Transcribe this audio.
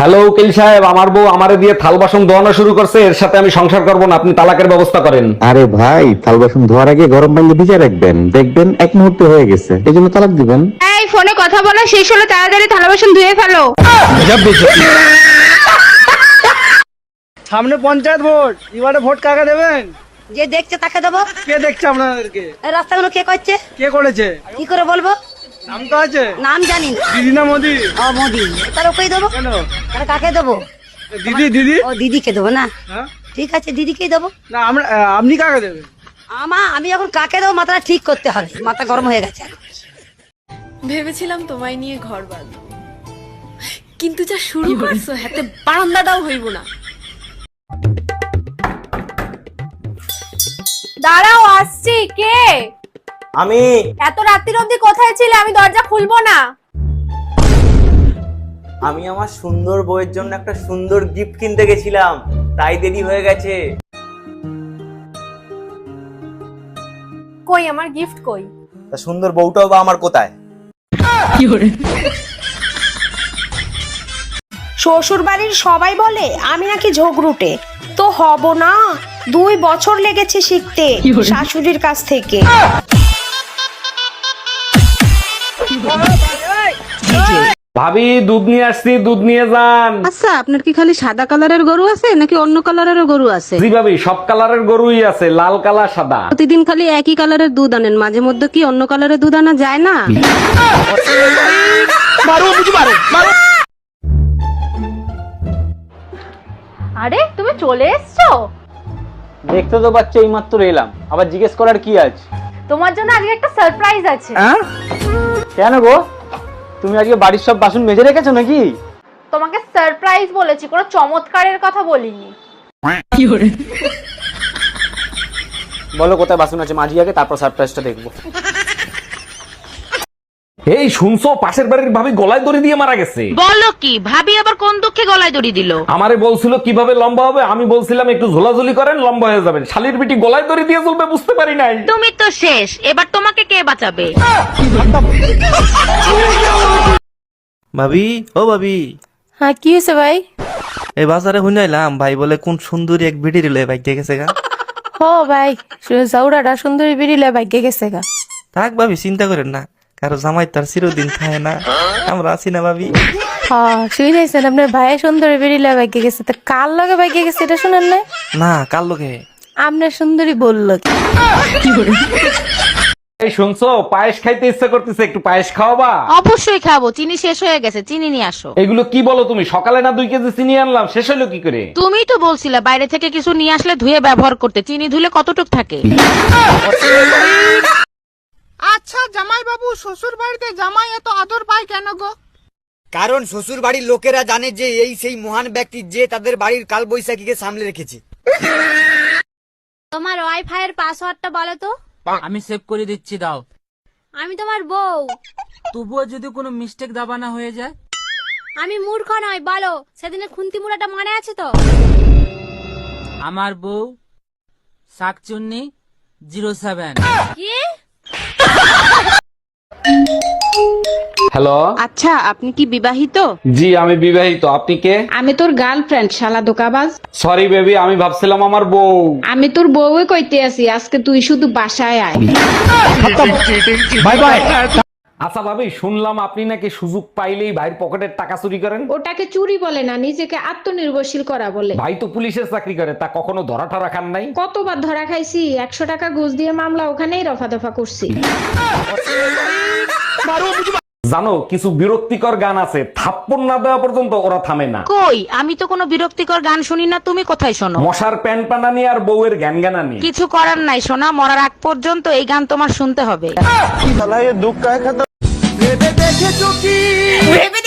Hello উকিল সাহেব আমার বউ আমারে দিয়ে থাল বাসন ধোয়ানো শুরু করছে এর সাথে আমি সংসার করব না আপনি তালাকের ব্যবস্থা করেন। আরে ভাই থাল বাসন ধোয়ার আগে গরম পানি ভিজে রাখবেন দেখবেন এক মুহূর্তে হয়ে গেছে। এই জন্য তালাক দিবেন। এই ফোনে কথা বলা শেষ হলো তাড়াতাড়ি থাল বাসন ধুয়ে ফেলো। সামনে পঞ্চায়েত ভোট এবারে ভোট কাকে দেবেন? যে দেখছে তাকে দেবো। কে দেখছে আপনাদেরকে? এই রাস্তাগুলো কে করছে? কে করেছে? কি করে বলব? নাম তো আছে? নাম জানি দিদি না মোদি? ও মোদি। তার ওকেই দেবো? তাহলে কাকে দেবো? দিদি দিদি? ও দিদিকে দেবো না। হ্যাঁ? ঠিক আছে দিদিকেই দেবো। না আমরা আপনি কাকে দেবেন? আমা আমি এখন কাকে দেবো মাথাটা ঠিক করতে হবে। মাথা গরম হয়ে গেছে ভেবেছিলাম তোমায় নিয়ে ঘর বাঁধবো। কিন্তু যা শুরু করছ হাতে বারান্দাটাও হইব না। দাঁড়াও আসছি। কে? আমি এত রাত্রির অবধি কোথায় ছিলে? আমি দরজা খুলবো না। আমি আমার সুন্দর বইয়ের জন্য একটা সুন্দর গিফট কিনতে গেছিলাম। তাই দেরি হয়ে গেছে। কই আমার গিফট কই? তা সুন্দর বউটাও বা আমার কোথায়? শ্বশুর বাড়ির সবাই বলে আমি নাকি ঝগড়ুটে। তো হব না দুই বছর লেগেছে শিখতে শাশুড়ির কাছ থেকে। ভাবি দুধ নিয়ে আসছি দুধ নিয়ে যান। আচ্ছা আপনার কি খালি সাদা কালারের গরু আছে নাকি অন্য কালারেরও গরু আছে? জি ভাবি সব কালারের গরুই আছে লাল কালার সাদা। প্রতিদিন খালি একই কালারের দুধ আনেন মাঝে মধ্যে কি অন্য কালারের দুধ আনা যায় না? আরে তুমি চলে এসছো? দেখতে তো পাচ্ছ এইমাত্র এলাম আবার জিজ্ঞেস করার কি আছে? তোমার জন্য আজকে একটা সারপ্রাইজ আছে। কেন গো? তুমি আজকে বাড়ির সব বাসন মেজে রেখেছো নাকি? তোমাকে সারপ্রাইজ বলেছি কোনো চমৎকারের কথা বলিনি। বলো কোথায় বাসন আছে মাঝি আগে তারপর সারপ্রাইজটা দেখব। এই শুনছো পাশের বাড়ির ভাবি গলায় দড়ি দিয়ে মারা গেছে। বলো কি ভাবি আবার কোন দুঃখে গলায় দড়ি দিল? আমারে বলছিল কীভাবে লম্বা হবে? আমি বলছিলাম একটু ঝোলাঝুলি করেন লম্বা হয়ে যাবেন। শালির বিটি গলায় দড়ি দিয়ে চলবে বুঝতে পারি নাই। তুমি তো শেষ এবার তোমাকে কে বাঁচাবে? ভাবি ও ভাবি। হ্যাঁ কি হয়েছে ভাই? এই বাজারে শুনাইলাম ভাই বলে কোন সুন্দরী এক ভিডি রিলে বাইকে গেছে গা? ও ভাই জাউরাটা সুন্দরী বেরিলে ভাগ্যে গেছে গা। থাক ভাবি চিন্তা করেন না। কারও জামাই তার চিরদিন খায় না। আমরা আছি না ভাবি? আপনার ভাই সুন্দরী বেরিলে ভাগ্যে গেছে। তো কার লগে ভাগ্যে গেছে এটা শুনেন না না কার লোকে আপনার সুন্দরী বলল কি? এই শুনছো পায়েস খাইতে ইচ্ছা করতেছে একটু পায়েস খাওয়াবা? অবশ্যই খাব চিনি শেষ হয়ে গেছে চিনি নিয়ে আসো। এগুলো কি বলো তুমি? সকালে না দুই কেজি চিনি আনলাম শেষ হলো কি করে? তুমি তো বলছিলে বাইরে থেকে কিছু নিয়ে আসলে ধুয়ে ব্যবহার করতে চিনি ধুলে কতটুক থাকে? আচ্ছা জামাই বাবু শ্বশুর বাড়িতে জামাই এত আদর পায় কেন গো? কারণ শ্বশুর বাড়ির লোকেরা জানে যে এই সেই মহান ব্যক্তি যে তাদের বাড়ির কাল বৈশাখীকে সামলে রেখেছে। তোমার ওয়াইফাই এর পাসওয়ার্ডটা বলো তো। আমি সেভ করে দিচ্ছি দাও। আমি তোমার বউ। তবুও যদি কোনো মিস্টেক দাবানা হয়ে যায়? আমি মূর্খ নয় বলো। সেদিনে খুন্তি মুড়াটা মনে আছে তো? আমার বউ শাকচুন্নি জিরো সেভেন কি? হ্যালো? আচ্ছা আপনি কি বিবাহিত? জি আমি বিবাহিত। আপনি কে? আমি তোর গার্লফ্রেন্ড শালা দোকাবাজ। সরি বেবি আমি ভাবছিলাম আমার বউ। আমি তোর বউ কইতে আছি আজকে তুই শুধু বাসায় আয়। বাই বাই আচ্ছা ভাবি শুনলাম আপনি নাকি সুযোগ পাইলেই ভাইয়ের পকেটের টাকা চুরি করেন। ওটাকে চুরি বলে না নিজেকে আত্মনির্ভরশীল করা বলে। ভাই তো পুলিশের চাকরি করে তা কখনো ধরা ঠরা খান নাই? কতবার ধরা খাইছি একশো টাকা ঘুষ দিয়ে মামলা ওখানেই রফা দফা করছি। জানো কিছু বিরক্তিকর গান আছে থাপ্পড় না দেওয়া পর্যন্ত ওরা থামে না। কই? আমি তো কোনো বিরক্তিকর গান শুনি না তুমি কোথায় শোনো? মশার প্যান পানানি আর বউয়ের জ্ঞান জ্ঞানানি। কিছু করার নাই শোনা মরার আগ পর্যন্ত এই গান তোমার শুনতে হবে। ভেবে দেখেছো কি ভেবে